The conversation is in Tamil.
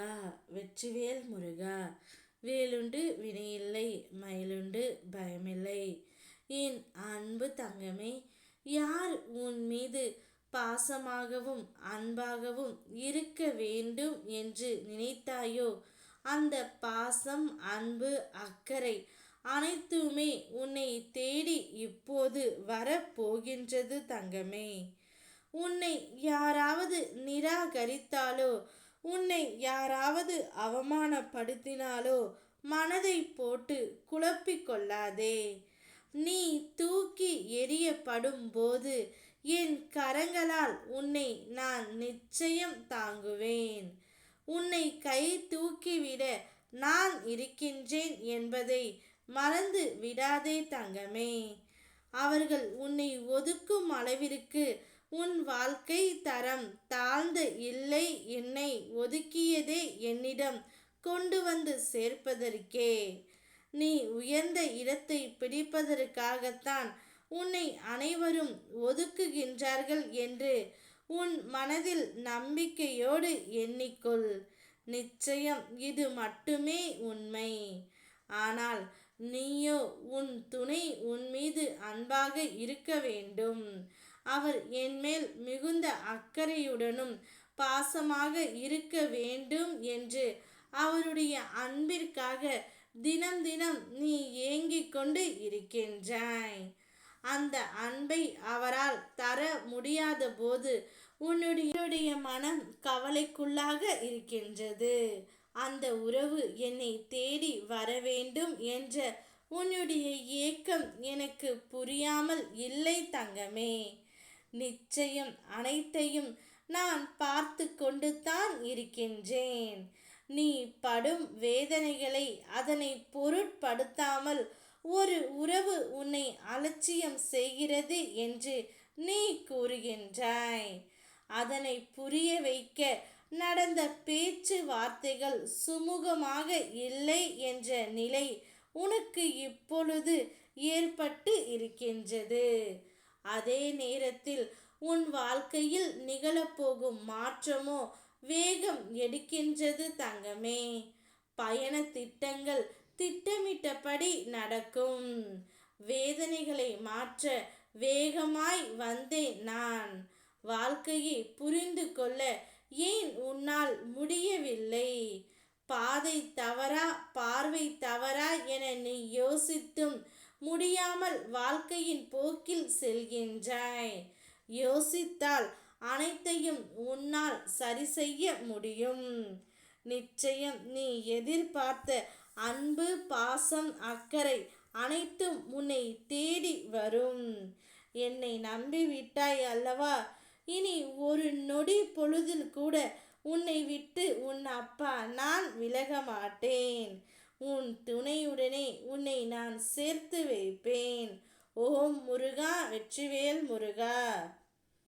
முருகா வெற்றிவேல் முருகா. வேலுண்டு வினையில்லை மயிலுண்டு பயமில்லை. என் அன்பு தங்கமே யார் உன் மீது பாசமாகவும் அன்பாகவும் இருக்க வேண்டும் என்று நினைத்தாயோ? அந்த பாசம் அன்பு அக்கறை அனைத்துமே உன்னை தேடி இப்போது வரப்போகின்றது தங்கமே. உன்னை யாராவது நிராகரித்தாலோ உன்னை யாராவது அவமானப்படுத்தினாலோ மனதை போட்டு குழப்பிக்கொள்ளாதே நீ தூக்கி எரியப்படும் போது என் கரங்களால் உன்னை நான் நிச்சயம் தாங்குவேன். உன்னை கை தூக்கிவிட நான் இருக்கின்றேன் என்பதை மறந்து விடாதே தங்கமே. அவர்கள் உன்னை ஒதுக்கும் அளவிற்கு உன் வாழ்க்கை தரம் தாழ்ந்த இல்லை என்னை ஒதுக்கியதே என்னிடம். கொண்டு வந்து சேர்ப்பதற்கே. நீ உயர்ந்த இடத்தை பிடிப்பதற்காகத்தான் உன்னை அனைவரும் ஒதுக்குகின்றார்கள் என்று உன் மனதில் நம்பிக்கையோடு எண்ணிக்கொள். நிச்சயம் இது மட்டுமே உண்மை. ஆனால் நீயோ உன் துணை உன் மீது அன்பாக இருக்க வேண்டும். அவர் என்மேல் மிகுந்த அக்கறையுடனும் பாசமாக இருக்க வேண்டும் என்று அவருடைய அன்பிற்காக தினம் தினம் நீ ஏங்கிக் கொண்டு இருக்கின்றாய். அந்த அன்பை அவரால் தர முடியாத போது உன்னுடைய மனம் கவலைக்குள்ளாக இருக்கின்றது. அந்த உறவு என்னை தேடி வர வேண்டும் என்ற உன்னுடைய ஏக்கம் எனக்கு புரியாமல் இல்லை தங்கமே. நிச்சயம் அனைத்தையும் நான் பார்த்து கொண்டு தான் இருக்கின்றேன். நீ படும் வேதனைகளை அதனை பொருட்படுத்தாமல் ஒரு உறவு உன்னை அலட்சியம் செய்கிறது என்று நீ கூறுகின்றாய். அதனை புரிய வைக்க நடந்த பேச்சு வார்த்தைகள் சுமூகமாக இல்லை என்ற நிலை உனக்கு இப்பொழுது ஏற்பட்டு இருக்கின்றது. அதே நேரத்தில் உன் வாழ்க்கையில் நிகழப்போகும் மாற்றமோ வேகம் எடுக்கின்றது தங்கமே. பயண திட்டங்கள் திட்டமிட்டபடி நடக்கும். வேதனைகளை மாற்ற வேகமாய் வந்தேன் நான். வாழ்க்கையை புரிந்து கொள்ள ஏன் உன்னால் முடியவில்லை? பாதை தவறா பார்வை தவறா என நீ யோசித்தும் முடியாமல் வாழ்க்கையின் போக்கில் செல்கின்றாய் யோசித்தால் அனைத்தையும் உன்னால் சரி செய்ய முடியும். நிச்சயம் நீ எதிர்பார்த்த அன்பு பாசம் அக்கறை அனைத்தும் உன்னை தேடி வரும். என்னை நம்பிவிட்டாய் அல்லவா? இனி ஒரு நொடி பொழுதில் கூட உன்னை விட்டு உன் அப்பா நான் விலக மாட்டேன் உன் துணையுடனே நான் சேர்த்து வைப்பேன். ஓம் முருகா வெற்றிவேல் முருகா.